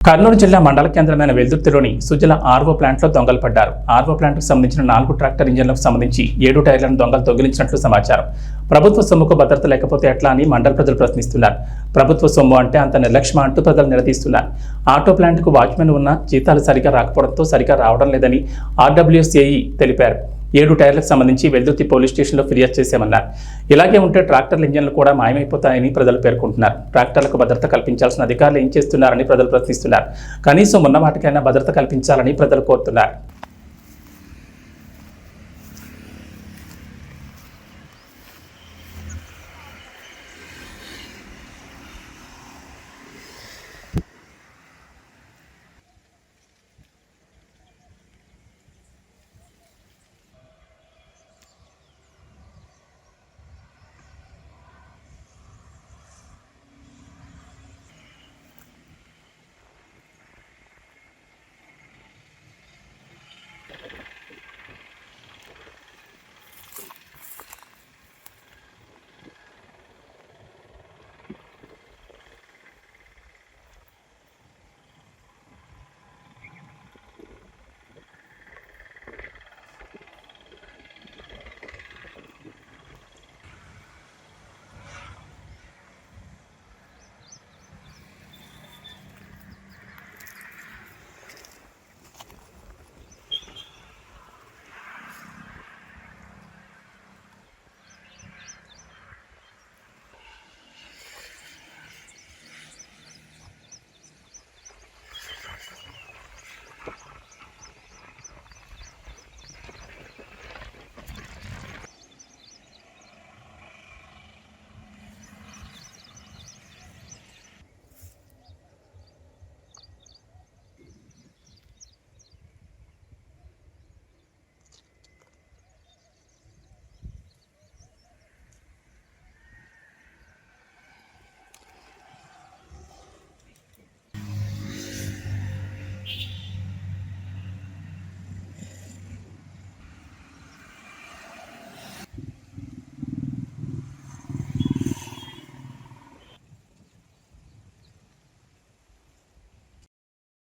కర్నూలు జిల్లా మండల కేంద్రమైన వెల్దుర్తిలోని సుజల ఆర్వో ప్లాంట్లో దొంగలు పడ్డారు ఆర్వో ప్లాంట్కు సంబంధించిన నాలుగు ట్రాక్టర్ ఇంజన్లకు సంబంధించి ఏడు టైర్లను దొంగలు దొంగిలించినట్లు సమాచారం. ప్రభుత్వ సొమ్ముకు భద్రత లేకపోతే ఎట్లా అని మండల ప్రజలు ప్రశ్నిస్తున్నారు. ప్రభుత్వ సొమ్ము అంటే అంత నిర్లక్ష్యం అంటూ ప్రజలు నిలదీస్తున్నారు. ఆటో ప్లాంట్కు వాచ్మెన్ ఉన్న జీతాలు సరిగా రాకపోవడంతో సరిగా రావడం లేదని ఆర్డబ్ల్యూసీఐ తెలిపారు. ఏడు టైర్లకు సంబంధించి వెల్దుర్తి పోలీస్ స్టేషన్లో ఫిర్యాదు చేశామన్నారు. ఇలాగే ఉంటే ట్రాక్టర్ల ఇంజన్లు కూడా మాయమైపోతాయని ప్రజలు పేర్కొంటున్నారు. ట్రాక్టర్లకు భద్రత కల్పించాల్సిన అధికారులు ఏం చేస్తున్నారని ప్రజలు ప్రశ్నిస్తున్నారు. కనీసం ఉన్నవాటికైనా భద్రత కల్పించాలని ప్రజలు కోరుతున్నారు.